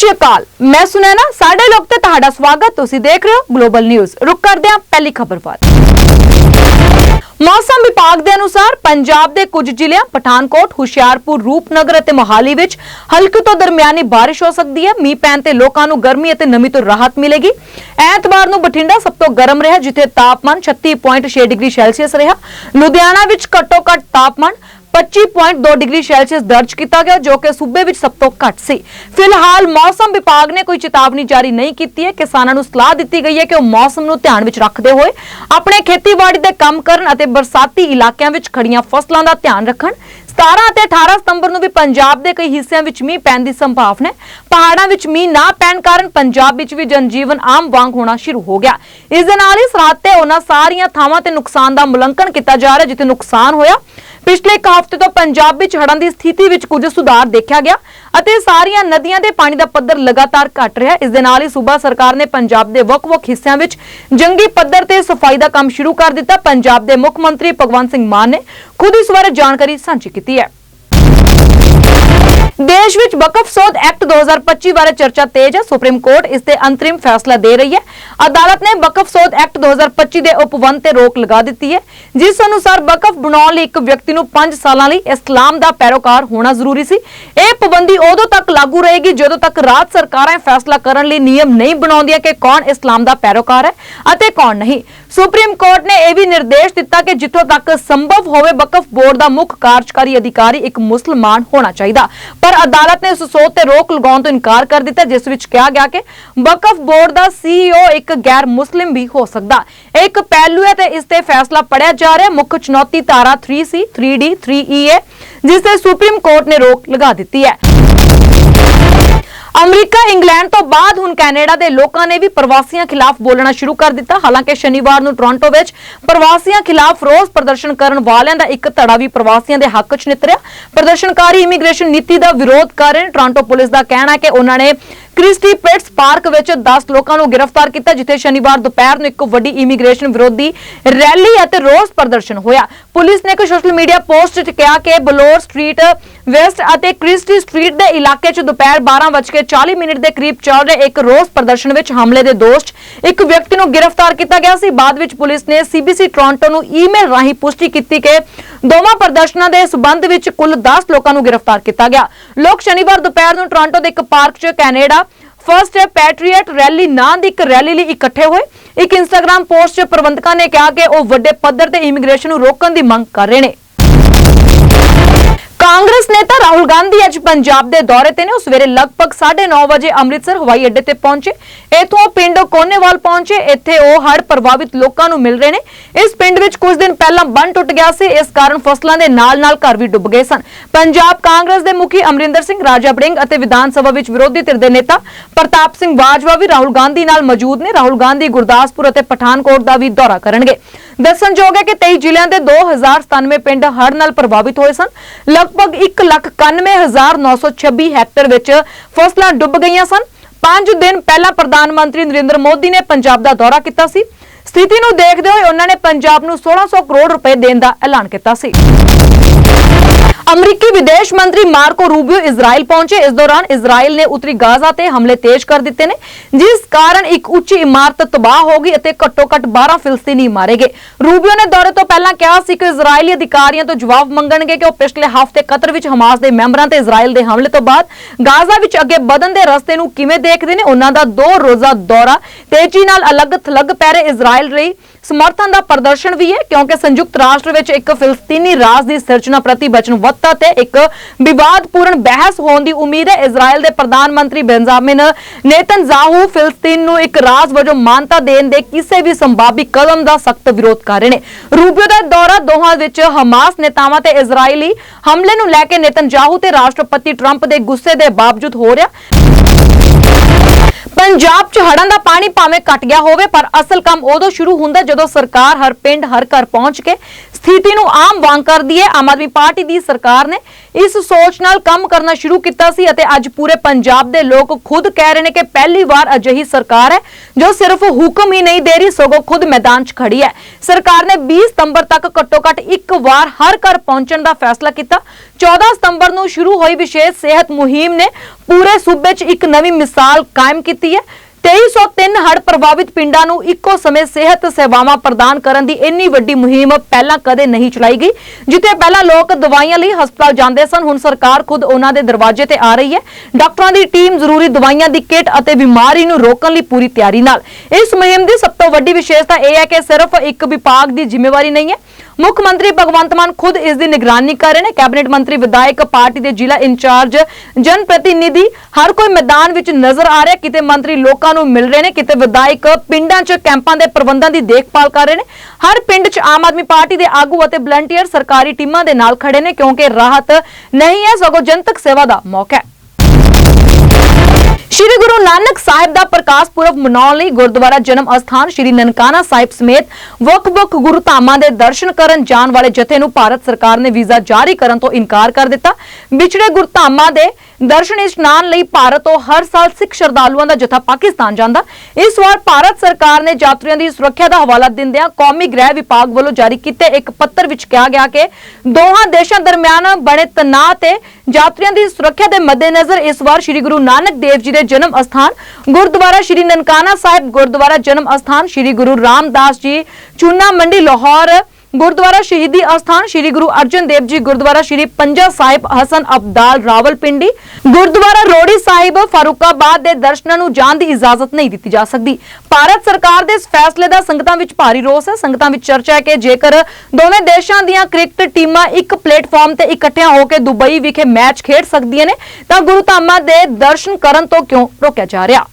ਸ਼੍ਰੀ ਅਕਾਲ। ਮੈਂ ਸੁਨੈਨਾ, ਸਾਡੇ ਲੋਕ ਤੇ ਤੁਹਾਡਾ ਸਵਾਗਤ। ਤੁਸੀਂ ਦੇਖ ਰਹੇ ਹੋ ਗਲੋਬਲ ਨਿਊਜ਼ ਰੁਕ ਕਰਦੇ ਹਾਂ ਪਹਿਲੀ ਖਬਰ ਵੱਲ। ਮੌਸਮ ਵਿਭਾਗ ਦੇ ਅਨੁਸਾਰ ਪੰਜਾਬ ਦੇ ਕੁਝ ਜ਼ਿਲ੍ਹਿਆਂ, ਪਠਾਨਕੋਟ, ਹੁਸ਼ਿਆਰਪੁਰ, ਰੂਪਨਗਰ ਅਤੇ ਮੋਹਾਲੀ ਵਿੱਚ ਹਲਕੀ ਤੋਂ ਦਰਮਿਆਨੀ ਬਾਰਿਸ਼ ਹੋ ਸਕਦੀ ਹੈ। ਮੀਂਹ ਪੈਣ ਤੇ ਲੋਕਾਂ ਨੂੰ ਗਰਮੀ ਅਤੇ ਨਮੀ ਤੋਂ ਰਾਹਤ ਮਿਲੇਗੀ। ਐਤਵਾਰ ਨੂੰ ਬਠਿੰਡਾ ਸਭ ਤੋਂ ਗਰਮ ਰਿਹਾ, ਜਿੱਥੇ ਤਾਪਮਾਨ 36.6 ਡਿਗਰੀ ਸੈਲਸੀਅਸ ਰਿਹਾ। ਲੁਧਿਆਣਾ ਵਿੱਚ ਘੱਟੋ ਘੱਟ ਤਾਪਮਾਨ 25.2 ਡਿਗਰੀ ਸੈਲਸੀਅਸ ਦਰਜ ਕੀਤਾ ਗਿਆ, ਜੋ ਕਿ ਸੂਬੇ ਵਿੱਚ ਸਭ ਤੋਂ ਘੱਟ ਸੀ। ਫਿਲਹਾਲ ਮੌਸਮ ਵਿਭਾਗ ਨੇ ਕੋਈ ਚੇਤਾਵਨੀ ਜਾਰੀ ਨਹੀਂ ਕੀਤੀ ਹੈ। ਕਿਸਾਨਾਂ ਨੂੰ ਸਲਾਹ ਦਿੱਤੀ ਗਈ ਹੈ ਕਿ ਉਹ ਮੌਸਮ ਨੂੰ ਧਿਆਨ ਵਿੱਚ ਰੱਖਦੇ ਹੋਏ ਆਪਣੇ ਖੇਤੀਬਾੜੀ ਦੇ ਕੰਮ ਕਰਨ ਅਤੇ ਬਰਸਾਤੀ ਇਲਾਕਿਆਂ ਵਿੱਚ ਖੜੀਆਂ ਫਸਲਾਂ ਦਾ ਧਿਆਨ ਰੱਖਣ। 17 ਅਤੇ 18 ਸਤੰਬਰ ਨੂੰ ਵੀ ਪੰਜਾਬ ਦੇ ਕਈ ਹਿੱਸਿਆਂ ਵਿੱਚ ਮੀਂਹ ਪੈਣ ਦੀ ਸੰਭਾਵਨਾ ਹੈ। ਪਹਾੜਾਂ ਵਿੱਚ ਮੀਂਹ ਨਾ ਪੈਣ ਕਾਰਨ ਪੰਜਾਬ ਵਿੱਚ ਵੀ ਜਨਜੀਵਨ ਆਮ ਵਾਂਗ ਹੋਣਾ ਸ਼ੁਰੂ ਹੋ ਗਿਆ। ਇਸ ਦੇ ਨਾਲ ਹੀ ਸਰਹੱਦ ਤੇ ਉਹਨਾਂ ਸਾਰੀਆਂ ਥਾਵਾਂ ਤੇ ਨੁਕਸਾਨ ਦਾ ਮੁਲੰਕਣ ਕੀਤਾ ਜਾ ਰਿਹਾ, ਜਿੱਥੇ ਨੁਕਸਾਨ ਹੋਇਆ। ਪਿਛਲੇ ਇੱਕ ਹਫ਼ਤੇ ਤੋਂ ਪੰਜਾਬ ਵਿੱਚ ਹੜ੍ਹਾਂ ਦੀ ਸਥਿਤੀ ਵਿੱਚ ਕੁਝ ਸੁਧਾਰ ਦੇਖਿਆ ਗਿਆ ਅਤੇ ਸਾਰੀਆਂ ਨਦੀਆਂ ਦੇ ਪਾਣੀ ਦਾ ਪੱਧਰ ਲਗਾਤਾਰ ਘਟ ਰਿਹਾ। ਹੈ ਇਸ ਦੇ ਨਾਲ ਹੀ ਸੂਬਾ ਸਰਕਾਰ ਨੇ ਪੰਜਾਬ ਦੇ ਵੱਖ-ਵੱਖ ਹਿੱਸਿਆਂ ਵਿੱਚ ਜੰਗੀ ਪੱਧਰ ਤੇ ਸਫ਼ਾਈ ਦਾ ਕੰਮ ਸ਼ੁਰੂ ਕਰ ਦਿੱਤਾ। ਪੰਜਾਬ ਦੇ ਮੁੱਖ ਮੰਤਰੀ ਭਗਵੰਤ ਸਿੰਘ ਮਾਨ ਨੇ ਖੁਦ ਇਸ ਬਾਰੇ ਜਾਣਕਾਰੀ ਸਾਂਝੀ ਕੀਤੀ ਹੈ। ਦੇਸ਼ ਵਿੱਚ ਵਕਫ ਸੋਧ ਐਕਟ 2025 ਬਾਰੇ ਚਰਚਾ ਤੇਜ਼ ਹੈ। ਸੁਪਰੀਮ ਕੋਰਟ ਇਸ ਤੇ ਅੰਤਰਿਮ ਫੈਸਲਾ ਦੇ ਰਹੀ ਹੈ। ਅਦਾਲਤ ਨੇ ਵਕਫ ਸੋਧ ਐਕਟ 2025 ਦੇ ਉਪਵੰਤ ਤੇ ਰੋਕ ਲਗਾ ਦਿੱਤੀ ਹੈ। ਜਿਸ ਅਨੁਸਾਰ ਵਕਫ ਬਣਾਉਣ ਲਈ ਇੱਕ ਵਿਅਕਤੀ ਨੂੰ 5 ਸਾਲਾਂ ਲਈ ਇਸਲਾਮ ਦਾ ਪੈਰੋਕਾਰ ਹੋਣਾ ਜ਼ਰੂਰੀ ਸੀ। ਇਹ ਪਾਬੰਦੀ ਉਦੋਂ ਤੱਕ ਲਾਗੂ ਰਹੇਗੀ ਜਦੋਂ ਤੱਕ ਰਾਜ ਸਰਕਾਰਾਂ ਫੈਸਲਾ ਕਰਨ ਲਈ ਨਿਯਮ ਨਹੀਂ ਬਣਾਉਂਦੀਆਂ ਕਿ ਕੌਣ ਇਸਲਾਮ ਦਾ ਪੈਰੋਕਾਰ ਹੈ ਅਤੇ ਕੌਣ ਨਹੀਂ। ਸੁਪਰੀਮ ਕੋਰਟ ਨੇ ਇਹ ਵੀ ਨਿਰਦੇਸ਼ ਦਿੱਤਾ ਕਿ ਜਿੱਥੋਂ ਤੱਕ ਸੰਭਵ ਹੋਵੇ ਵਕਫ ਬੋਰਡ ਦਾ ਮੁੱਖ ਕਾਰਜਕਾਰੀ ਅਧਿਕਾਰੀ ਇੱਕ ਮੁਸਲਮਾਨ ਹੋਣਾ ਚਾਹੀਦਾ। ਪਰ ਅਦਾਲਤ ਨੇ ਉਸ ਸੋਧ ਤੇ ਰੋਕ ਲਗਾਉਣ ਤੋਂ ਇਨਕਾਰ ਕਰ ਦਿੱਤਾ, ਜਿਸ ਵਿੱਚ ਕਿਹਾ ਗਿਆ ਕਿ ਵਕਫ ਬੋਰਡ ਦਾ ਸੀਈਓ ਇੱਕ ਗੈਰ ਮੁਸਲਿਮ ਵੀ ਹੋ ਸਕਦਾ। ਇਹ ਇੱਕ ਪਹਿਲੂ ਹੈ ਤੇ ਇਸ ਤੇ ਫੈਸਲਾ ਪੜਿਆ ਜਾ ਰਿਹਾ। ਮੁੱਖ ਚੁਣੌਤੀ ਧਾਰਾ 3C 3D 3E ਹੈ ਜਿਸ ਤੇ ਸੁਪਰੀਮ ਕੋਰਟ ਨੇ ਰੋਕ ਲਗਾ ਦਿੱਤੀ ਹੈ। ਅਮਰੀਕਾ, ਇੰਗਲੈਂਡ ਤੋਂ ਬਾਅਦ ਹੁਣ ਕੈਨੇਡਾ ਦੇ ਲੋਕਾਂ ਨੇ ਵੀ ਪ੍ਰਵਾਸੀਆਂ ਖਿਲਾਫ ਬੋਲਣਾ ਸ਼ੁਰੂ ਕਰ ਦਿੱਤਾ। ਹਾਲਾਂਕਿ ਸ਼ਨੀਵਾਰ ਨੂੰ ਟੋਰਾਂਟੋ ਵਿੱਚ ਪ੍ਰਵਾਸੀਆਂ ਖਿਲਾਫ ਰੋਸ ਪ੍ਰਦਰਸ਼ਨ ਕਰਨ ਵਾਲਿਆਂ ਦਾ ਇੱਕ ਧੜਾ ਵੀ ਪ੍ਰਵਾਸੀਆਂ ਦੇ ਹੱਕ 'ਚ ਨਿਤਰਿਆ। ਪ੍ਰਦਰਸ਼ਨਕਾਰੀ ਇਮੀਗ੍ਰੇਸ਼ਨ ਨੀਤੀ ਦਾ ਵਿਰੋਧ ਕਰ ਰਹੇ ਟੋਰਾਂਟੋ ਪੁਲਿਸ ਦਾ ਕਹਿਣਾ ਹੈ ਕਿ ਉਹਨਾਂ ਨੇ ਕ੍ਰਿਸਟੀ ਪਿਟਸ ਪਾਰਕ ਵਿੱਚ 10 ਲੋਕਾਂ ਨੂੰ ਗ੍ਰਿਫਤਾਰ ਕੀਤਾ, ਜਿੱਥੇ ਸ਼ਨੀਵਾਰ ਦੁਪਹਿਰ ਨੂੰ ਇੱਕ ਵੱਡੀ ਇਮੀਗ੍ਰੇਸ਼ਨ ਵਿਰੋਧੀ ਰੈਲੀ ਅਤੇ ਰੋਸ ਪ੍ਰਦਰਸ਼ਨ ਹੋਇਆ। ਪੁਲਿਸ ਨੇ ਇੱਕ ਸੋਸ਼ਲ ਮੀਡੀਆ ਪੋਸਟ 'ਚ ਕਿਹਾ ਕਿ ਬਲੋਰ ਸਟਰੀਟ, ਵੈਸਟ ਅਤੇ ਕ੍ਰਿਸਟੀ ਸਟਰੀਟ ਦੇ ਇਲਾਕੇ 'ਚ ਦੁਪਹਿਰ 12:40 ਮਿੰਟ ਦੇ ਕਰੀਬ ਚੱਲ ਰਹੇ ਇੱਕ ਰੋਸ ਪ੍ਰਦਰਸ਼ਨ ਵਿੱਚ ਹਮਲੇ ਦੇ ਦੋਸ਼ 'ਚ ਇੱਕ ਵਿਅਕਤੀ ਨੂੰ ਗ੍ਰਿਫਤਾਰ ਕੀਤਾ ਗਿਆ ਸੀ। ਬਾਅਦ ਵਿੱਚ ਪੁਲਿਸ ਨੇ ਸੀਬੀਸੀ ਟੋਰਾਂਟੋ ਨੂੰ ਈਮੇਲ ਰਾਹੀਂ ਪੁਸ਼ਟੀ ਕੀਤੀ ਕਿ ਦੋਵਾਂ ਪ੍ਰਦਰਸ਼ਨਾਂ ਦੇ ਸਬੰਧ ਵਿੱਚ ਕੁੱਲ 10 ਲੋਕਾਂ ਨੂੰ ਗ੍ਰਿਫਤਾਰ ਕੀਤਾ ਗਿਆ। ਲੋਕ ਸ਼ਨੀਵਾਰ ਦੁਪਹਿਰ ਨੂੰ ਟੋਰਾਂਟੋ ਦੇ ਇੱਕ ਪਾਰਕ 'ਚ ਕੈਨੇਡਾ ਫਰਸਟ ਪੈਟਰੀਅਟ ਰੈਲੀ ਨਾਂ ਦੀ ਇੱਕ ਰੈਲੀ ਲਈ ਇਕੱਠੇ ਹੋਏ। ਇੱਕ ਇੰਸਟਾਗ੍ਰam ਪੋਸਟ 'ਚ ਪ੍ਰਬੰਧਕਾਂ ਨੇ ਕਿਹਾ ਕਿ ਉਹ ਵੱਡੇ ਪੱਧਰ ਤੇ ਇਮੀਗ੍ਰੇਸ਼ਨ ਨੂੰ ਰੋਕਣ ਦੀ ਮੰਗ ਕਰ ਰਹੇ ਨੇ। ਕਾਂਗਰਸ ਨੇਤਾ ਰਾਹੁਲ ਗਾਂਧੀ ਅੱਜ ਪੰਜਾਬ ਦੇ ਦੌਰੇ ਤੇ ਨੇ। ਉਸ ਸਵੇਰੇ ਲਗਭਗ 9:30 ਵਜੇ ਅੰਮ੍ਰਿਤਸਰ ਹਵਾਈ ਅੱਡੇ ਤੇ ਪਹੁੰਚੇ। ਇਥੋਂ ਪਿੰਡ ਕੋਨੇਵਾਲ ਪਹੁੰਚੇ। ਇੱਥੇ ਉਹ ਹੜ੍ਹ ਪ੍ਰਭਾਵਿਤ ਲੋਕਾਂ ਨੂੰ ਮਿਲ ਰਹੇ ਨੇ। ਇਸ ਪਿੰਡ ਵਿੱਚ ਕੁਝ ਦਿਨ ਪਹਿਲਾਂ ਬੰਨ ਟੁੱਟ ਗਿਆ ਸੀ। ਇਸ ਕਾਰਨ ਫਸਲਾਂ ਦੇ ਨਾਲ-ਨਾਲ ਘਰ ਵੀ ਡੁੱਬ ਗਏ ਸਨ। ਪੰਜਾਬ ਕਾਂਗਰਸ ਦੇ ਮੁਖੀ ਅਮਰਿੰਦਰ ਸਿੰਘ ਰਾਜਾ ਬੜਿੰਗ ਅਤੇ ਵਿਧਾਨ ਸਭਾ ਵਿੱਚ ਵਿਰੋਧੀ ਧਿਰ ਦੇ ਨੇਤਾ ਪ੍ਰਤਾਪ ਸਿੰਘ ਬਾਜਵਾ ਵੀ ਰਾਹੁਲ ਗਾਂਧੀ ਨਾਲ ਮੌਜੂਦ ਨੇ। ਰਾਹੁਲ ਗਾਂਧੀ ਗੁਰਦਾਸਪੁਰ ਅਤੇ ਪਠਾਨਕੋਟ ਦਾ ਵੀ ਦੌਰਾ ਕਰਨਗੇ। ਦੱਸਣਯੋਗ ਹੈ ਕਿ 23 ਜ਼ਿਲ੍ਹਿਆਂ ਦੇ 2097 ਪਿੰਡ ਹੜ੍ਹ ਨਾਲ ਪ੍ਰਭਾਵਿਤ ਹੋਏ ਸਨ। ਲਗਭਗ 1,91,926 ਹੈਕਟਰ ਵਿੱਚ ਫਸਲਾਂ ਡੁੱਬ ਗਈਆਂ ਸਨ। 5 ਦਿਨ ਪਹਿਲਾਂ ਪ੍ਰਧਾਨ ਮੰਤਰੀ ਨਰਿੰਦਰ ਮੋਦੀ ਨੇ ਪੰਜਾਬ ਦਾ ਦੌਰਾ ਕੀਤਾ ਸੀ। ਸਥਿਤੀ ਨੂੰ ਦੇਖਦੇ ਹੋਏ ਉਹਨਾਂ ਨੇ ਪੰਜਾਬ ਨੂੰ 1600 ਕਰੋੜ ਰੁਪਏ ਦੇਣ ਦਾ ਐਲਾਨ ਕੀਤਾ ਸੀ। ਅਮਰੀਕੀ ਵਿਦੇਸ਼ ਮੰਤਰੀ ਮਾਰਕੋ ਰੂਬੀਓ ਇਜ਼ਰਾਈਲ ਪਹੁੰਚੇ। ਇਸ ਦੌਰਾਨ ਇਜ਼ਰਾਈਲ ਨੇ ਉੱਤਰੀ ਗਾਜ਼ਾ ਤੇ ਹਮਲੇ ਤੇਜ਼ ਕਰ ਦਿੱਤੇ ਨੇ, ਜਿਸ ਕਾਰਨ ਇੱਕ ਉੱਚੀ ਇਮਾਰਤ ਤਬਾਹ ਹੋ ਗਈ ਅਤੇ ਘੱਟੋ-ਘੱਟ 12 ਫਿਲਸਤੀਨੀ ਮਾਰੇ ਗਏ। ਰੂਬੀਓ ਨੇ ਦੌਰੇ ਤੋਂ ਪਹਿਲਾਂ ਕਿਹਾ ਸੀ ਕਿ ਇਜ਼ਰਾਈਲੀ ਅਧਿਕਾਰੀਆਂ ਤੋਂ ਜਵਾਬ ਮੰਗਣਗੇ ਕਿ ਉਹ ਪਿਛਲੇ ਹਫ਼ਤੇ ਕਤਰ ਵਿੱਚ ਹਮਾਸ ਦੇ ਮੈਂਬਰਾਂ ਤੇ ਇਜ਼ਰਾਈਲ ਦੇ ਹਮਲੇ ਤੋਂ ਬਾਅਦ ਗਾਜ਼ਾ ਵਿੱਚ ਅੱਗੇ ਵਧਣ ਦੇ ਰਸਤੇ ਨੂੰ ਕਿਵੇਂ ਦੇਖਦੇ ਨੇ, ਉਹਨਾਂ ਦਾ ਦੋ ਰੋਜ਼ਾ ਦੌਰਾ ਤੇਜ਼ੀ ਨਾਲ ਅਲੱਗ-ਥਲੱਗ ਪੈ ਰਹੇ। ਇਜ਼ਰਾਈਲ ਲਈ ਸਮਰਥਨ ਦਾ ਪ੍ਰਦਰਸ਼ਨ ਵੀ ਹੈ, ਕਿਉਂਕਿ ਸੰਯੁਕਤ ਰਾਸ਼ਟਰ ਵਿੱਚ ਇੱਕ ਫਿਲਸਤੀਨੀ ਰਾਜ ਦੀ ਸਿਰਜਣਾ ਪ੍ਰਤੀ ਵਚਨਬੱਧਤਾ ਤੇ ਇੱਕ ਵਿਵਾਦਪੂਰਨ ਬਹਿਸ ਹੋਣ ਦੀ ਉਮੀਦ ਹੈ। ਇਜ਼ਰਾਈਲ ਦੇ ਪ੍ਰਧਾਨ ਮੰਤਰੀ ਬੈਂਜ਼ਾਮਿਨ ਨੇਤਨਜ਼ਾਹੂ ਫਿਲਸਤੀਨ ਨੂੰ ਇੱਕ ਰਾਜ ਵਜੋਂ ਮਾਨਤਾ ਦੇਣ ਦੇ ਕਿਸੇ ਵੀ ਸੰਭਾਵੀ ਕਦਮ ਦਾ ਸਖਤ ਵਿਰੋਧ ਕਰ ਰਹੇ ਨੇ। ਰੂਬਿਓ ਦਾ ਦੌਰਾ ਦੋਹਾਂ ਵਿੱਚ ਹਮਾਸ ਨੇਤਾਵਾਂ ਤੇ ਇਜ਼ਰਾਈਲੀ ਹਮਲੇ ਨੂੰ ਲੈ ਕੇ ਨੇਤਨਜ਼ਾਹੂ ਤੇ ਰਾਸ਼ਟਰਪਤੀ ਟਰੰਪ ਦੇ ਗੁੱਸੇ ਦੇ ਬਾਵਜੂਦ ਹੋ ਰਿਹਾ। ਪੰਜਾਬ 'ਚ ਹੜ੍ਹਾਂ ਦਾ ਪਾਣੀ ਭਾਵੇਂ ਘਟ ਗਿਆ ਹੋਵੇ, ਪਰ ਅਸਲ ਕੰਮ ਉਦੋਂ ਸ਼ੁਰੂ ਹੁੰਦਾ ਜਦੋਂ ਸਰਕਾਰ ਹਰ ਪਿੰਡ, ਹਰ ਘਰ ਪਹੁੰਚ ਕੇ ਸਥਿਤੀ ਨੂੰ ਆਮ ਵਾਂਗ ਕਰਦੀ ਹੈ। ਆਮ ਆਦਮੀ ਪਾਰਟੀ ਦੀ ਸਰਕਾਰ ਨੇ ਇਸ ਸੋਚ ਨਾਲ ਕੰਮ ਕਰਨਾ ਸ਼ੁਰੂ ਕੀਤਾ ਸੀ ਅਤੇ ਅੱਜ ਪੂਰੇ ਪੰਜਾਬ ਦੇ ਲੋਕ ਖੁਦ ਕਹਿ ਰਹੇ ਨੇ ਕਿ ਪਹਿਲੀ ਵਾਰ ਅਜਿਹੀ ਸਰਕਾਰ ਹੈ, ਜੋ ਸਿਰਫ ਹੁਕਮ ਹੀ ਨਹੀਂ ਦੇ ਰਹੀ, ਸਗੋਂ ਖੁਦ ਮੈਦਾਨ 'ਚ ਖੜੀ ਹੈ। ਸਰਕਾਰ ਨੇ 20 ਸਤੰਬਰ ਤੱਕ ਘੱਟੋ ਘੱਟ ਇੱਕ ਵਾਰ ਹਰ ਘਰ ਪਹੁੰਚਣ ਦਾ ਫੈਸਲਾ ਕੀਤਾ 14 ਸਤੰਬਰ ਨੂੰ ਸ਼ੁਰੂ ਹੋਈ ਵਿਸ਼ੇਸ਼ ਸਿਹਤ ਮੁਹਿੰਮ ਨੇ ਪੂਰੇ ਸੂਬੇ 'ਚ ਇੱਕ ਨਵੀਂ ਮਿਸਾਲ ਕਾਇਮ ਕੀਤੀ ਹੈ। 2303 ਹੜ੍ਹ ਪ੍ਰਭਾਵਿਤ ਪਿੰਡਾਂ ਨੂੰ ਇੱਕੋ ਸਮੇਂ ਸਿਹਤ ਸੇਵਾਵਾਂ ਪ੍ਰਦਾਨ ਕਰਨ ਦੀ ਇੰਨੀ ਵੱਡੀ ਮੁਹਿੰਮ ਪਹਿਲਾਂ ਕਦੇ ਨਹੀਂ ਚਲਾਈ ਗਈ, ਜਿੱਥੇ ਪਹਿਲਾਂ ਲੋਕ ਦਵਾਈਆਂ ਲਈ ਹਸਪਤਾਲ ਜਾਂਦੇ ਸਨ। ਹੁਣ ਸਰਕਾਰ ਖੁਦ ਉਹਨਾਂ ਦੇ ਦਰਵਾਜ਼ੇ ਤੇ ਆ ਰਹੀ ਹੈ। ਡਾਕਟਰਾਂ ਦੀ ਟੀਮ ਜ਼ਰੂਰੀ ਦਵਾਈਆਂ ਦੀ ਕਿੱਟ ਅਤੇ ਬਿਮਾਰੀ ਨੂੰ ਰੋਕਣ ਲਈ ਪੂਰੀ ਤਿਆਰੀ ਨਾਲ। ਇਸ ਮੁਹਿੰਮ ਦੀ ਸਭ ਤੋਂ ਵੱਡੀ ਵਿਸ਼ੇਸ਼ਤਾ ਇਹ ਹੈ ਕਿ ਸਿਰਫ ਇੱਕ ਵਿਭਾਗ ਦੀ ਜ਼ਿੰਮੇਵਾਰੀ ਨਹੀਂ ਹੈ ਮੁੱਖ ਮੰਤਰੀ ਭਗਵੰਤ ਮਾਨ ਖੁਦ ਇਸ ਦੀ ਨਿਗਰਾਨੀ ਕਰ ਰਹੇ ਨੇ। ਕੈਬਨਿਟ ਮੰਤਰੀ ਵਿਧਾਇਕ ਪਾਰਟੀ ਦੇ ਜ਼ਿਲ੍ਹਾ ਇੰਚਾਰਜ ਜਨ ਪ੍ਰਤੀਨਿਧੀ ਹਰ ਕੋਈ ਮੈਦਾਨ ਵਿੱਚ ਨਜ਼ਰ ਆ ਰਿਹਾ। ਕਿਤੇ ਮੰਤਰੀ ਲੋਕਾਂ ਨੂੰ ਮਿਲ ਰਹੇ ਨੇ, ਕਿਤੇ ਵਿਧਾਇਕ ਪਿੰਡਾਂ 'ਚ, ਕੈਂਪਾਂ ਦੇ ਪ੍ਰਬੰਧਾਂ ਦੀ ਦੇਖਭਾਲ ਕਰ ਰਹੇ ਨੇ। ਹਰ ਪਿੰਡ 'ਚ ਆਮ ਆਦਮੀ ਪਾਰਟੀ ਦੇ ਆਗੂ ਅਤੇ ਵਲੰਟੀਅਰ ਸਰਕਾਰੀ ਟੀਮਾਂ ਦੇ ਨਾਲ ਖੜੇ ਨੇ, ਕਿਉਂਕਿ ਰਾਹਤ ਨਹੀਂ ਹੈ, ਸਗੋਂ ਜਨਤਕ ਸੇਵਾ ਦਾ ਮੌਕਾ ਹੈ। ਸ਼੍ਰੀ ਗੁਰੂ ਨਾਨਕ ਸਾਹਿਬ ਦਾ ਪ੍ਰਕਾਸ਼ ਪੁਰਬ ਮਨਾਉਣ ਲਈ ਗੁਰਦੁਆਰਾ ਜਨਮ ਅਸਥਾਨ ਸ਼੍ਰੀ ਨਨਕਾਣਾ ਸਾਹਿਬ ਸਮੇਤ ਵੱਖ-ਵੱਖ ਗੁਰੂ ਧਾਮਾਂ ਦੇ ਦਰਸ਼ਨ ਕਰਨ ਜਾਣ ਵਾਲੇ ਜਥੇ ਨੂੰ ਭਾਰਤ ਸਰਕਾਰ ਨੇ ਵੀਜ਼ਾ ਜਾਰੀ ਕਰਨ ਤੋਂ ਇਨਕਾਰ ਕਰ ਦਿੱਤਾ। ਵਿਛੜੇ ਗੁਰਧਾਮਾਂ ਦੇ ਦਰਸ਼ਨ ਇਸ਼ਨਾਨ ਲਈ ਭਾਰਤ ਤੋਂ ਹਰ ਸਾਲ ਸਿੱਖ ਸ਼ਰਧਾਲੂਆਂ ਦਾ ਜਥਾ ਪਾਕਿਸਤਾਨ ਜਾਂਦਾ। ਇਸ ਵਾਰ ਭਾਰਤ ਸਰਕਾਰ ਨੇ ਯਾਤਰੀਆਂ ਦੀ ਸੁਰੱਖਿਆ ਦਾ ਹਵਾਲਾ ਦਿੰਦਿਆਂ ਕੌਮੀ ਗ੍ਰਹਿ ਵਿਭਾਗ ਵੱਲੋਂ ਜਾਰੀ ਕੀਤੇ ਇੱਕ ਪੱਤਰ ਵਿੱਚ ਕਿਹਾ ਗਿਆ ਕਿ ਦੋਹਾਂ ਦੇਸ਼ਾਂ ਦਰਮਿਆਨ ਬਣੇ ਤਣਾਅ ਤੇ ਯਾਤਰੀਆਂ ਦੀ ਸੁਰੱਖਿਆ ਦੇ ਮੱਦੇਨਜ਼ਰ ਇਸ ਵਾਰ ਸ੍ਰੀ ਗੁਰੂ ਨਾਨਕ ਦੇਵ ਜੀ ਦੇ ਜਨਮ ਅਸਥਾਨ, ਗੁਰਦੁਆਰਾ ਸ੍ਰੀ ਨਨਕਾਣਾ ਸਾਹਿਬ, ਗੁਰਦੁਆਰਾ ਜਨਮ ਅਸਥਾਨ ਸ੍ਰੀ ਗੁਰੂ ਰਾਮਦਾਸ ਜੀ, ਚੂਨਾ ਮੰਡੀ, ਲਾਹੌਰ ਗੁਰਦੁਆਰਾ ਸ਼ਹੀਦੀ ਅਸਥਾਨ ਸ੍ਰੀ ਗੁਰੂ ਅਰਜਨ ਦੇਵ ਜੀ ਗੁਰਦੁਆਰਾ ਸ੍ਰੀ ਪੰਜਾ ਸਾਹਿਬ ਹਸਨ ਅਬਦਾਲ ਰਾਵਲਪਿੰਡੀ, ਗੁਰਦੁਆਰਾ ਰੋੜੀ ਸਾਹਿਬ ਫਾਰੂਕਾਬਾਦ ਦੇ ਦਰਸ਼ਨਾਂ ਨੂੰ ਜਾਣ ਦੀ ਇਜਾਜ਼ਤ ਨਹੀਂ ਦਿੱਤੀ ਜਾ ਸਕਦੀ। ਭਾਰਤ ਸਰਕਾਰ ਦੇ ਇਸ ਫੈਸਲੇ ਦਾ ਸੰਗਤਾਂ ਵਿੱਚ ਭਾਰੀ ਰੋਸ ਹੈ। ਸੰਗਤਾਂ ਵਿੱਚ ਚਰਚਾ ਹੈ ਕਿ ਜੇਕਰ ਦੋਵੇਂ ਦੇਸ਼ਾਂ ਦੀਆਂ ਕ੍ਰਿਕਟ ਟੀਮਾਂ ਇੱਕ ਪਲੇਟਫਾਰਮ ਤੇ ਇਕੱਠਿਆਂ ਹੋ ਕੇ ਦੁਬਈ ਵਿਖੇ ਮੈਚ ਖੇਡ ਸਕਦੀਆਂ ਨੇ, ਤਾਂ ਗੁਰੂ ਧਾਮਾਂ ਦੇ ਦਰਸ਼ਨ ਕਰਨ ਤੋਂ ਕਿਉਂ ਰੋਕਿਆ ਜਾ ਰਿਹਾ?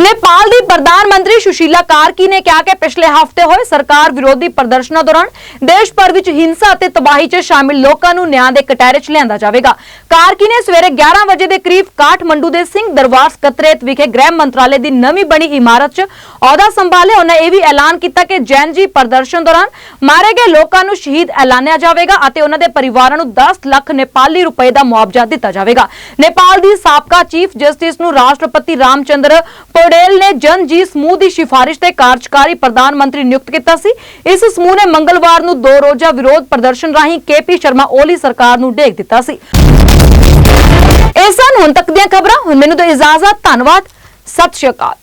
ਨੇਪਾਲ ਦੀ ਪ੍ਰਧਾਨ ਮੰਤਰੀ ਸੁਸ਼ੀਲਾ ਕਾਰਕੀ ਨੇ ਕਿਹਾ ਕਿ ਪਿਛਲੇ ਹਫ਼ਤੇ ਹੋਏ ਸਰਕਾਰ ਵਿਰੋਧੀ ਪ੍ਰਦਰਸ਼ਨਾਂ ਦੌਰਾਨ ਦੇਸ਼ ਭਰ ਵਿੱਚ ਹਿੰਸਾ ਅਤੇ ਤਬਾਹੀ 'ਚ ਸ਼ਾਮਿਲ ਲੋਕਾਂ ਨੂੰ ਨਿਆਂ ਦੇ ਕਟਹਿਰੇ 'ਚ ਲਿਆਂਦਾ ਜਾਵੇਗਾ। ਕਾਰਕੀ ਨੇ ਸਵੇਰੇ 11 ਵਜੇ ਦੇ ਕਰੀਬ ਕਾਠਮੰਡੂ ਦੇ ਸਿੰਘ ਦਰਬਾਰ ਸਕੱਤਰੇਤ ਵਿਖੇ ਗ੍ਰਹਿ ਮੰਤਰਾਲੇ ਦੀ ਨਵੀਂ ਬਣੀ ਇਮਾਰਤ 'ਚ ਅਹੁਦਾ ਸੰਭਾਲਿਆ ਉਹਨਾਂ ਇਹ ਵੀ ਐਲਾਨ ਕੀਤਾ ਕਿ ਜੈਨ ਜੀ ਪ੍ਰਦਰਸ਼ਨ ਦੌਰਾਨ ਮਾਰੇ ਗਏ ਲੋਕਾਂ ਨੂੰ ਸ਼ਹੀਦ ਐਲਾਨਿਆ ਜਾਵੇਗਾ ਅਤੇ ਉਹਨਾਂ ਦੇ ਪਰਿਵਾਰਾਂ ਨੂੰ 10 ਲੱਖ ਨੇਪਾਲੀ ਰੁਪਏ ਦਾ ਮੁਆਵਜ਼ਾ ਦਿੱਤਾ ਜਾਵੇਗਾ। ਨੇਪਾਲ ਦੀ ਸਾਬਕਾ ਚੀਫ ਜਸਟਿਸ ਨੂੰ ਰਾਸ਼ਟਰਪਤੀ ਰਾਮਚੰਦਰ ਪੋਡੇਲ ਨੇ ਜਨ ਜੀ ਸਮੂਹ ਦੀ ਸਿਫਾਰਿਸ਼ ਤੇ ਕਾਰਜਕਾਰੀ ਪ੍ਰਧਾਨ ਮੰਤਰੀ ਨਿਯੁਕਤ ਕੀਤਾ ਸੀ। ਇਸ ਸਮੂਹ ਨੇ ਮੰਗਲਵਾਰ ਨੂੰ ਦੋ ਰੋਜ਼ਾ ਵਿਰੋਧ ਪ੍ਰਦਰਸ਼ਨ ਰਾਹੀਂ ਕੇਪੀ ਸ਼ਰਮਾ ਓਲੀ ਸਰਕਾਰ ਨੂੰ ਢੇਕ ਦਿੱਤਾ ਸੀ। ਇਹ ਸਨ ਹੁਣ ਤੱਕ ਦੀਆਂ ਖਬਰਾਂ। ਹੁਣ ਮੈਨੂੰ ਤਾਂ ਇਜਾਜ਼ਤ, ਧੰਨਵਾਦ। ਸਤਿ ਸ਼੍ਰੀ ਅਕਾਲ।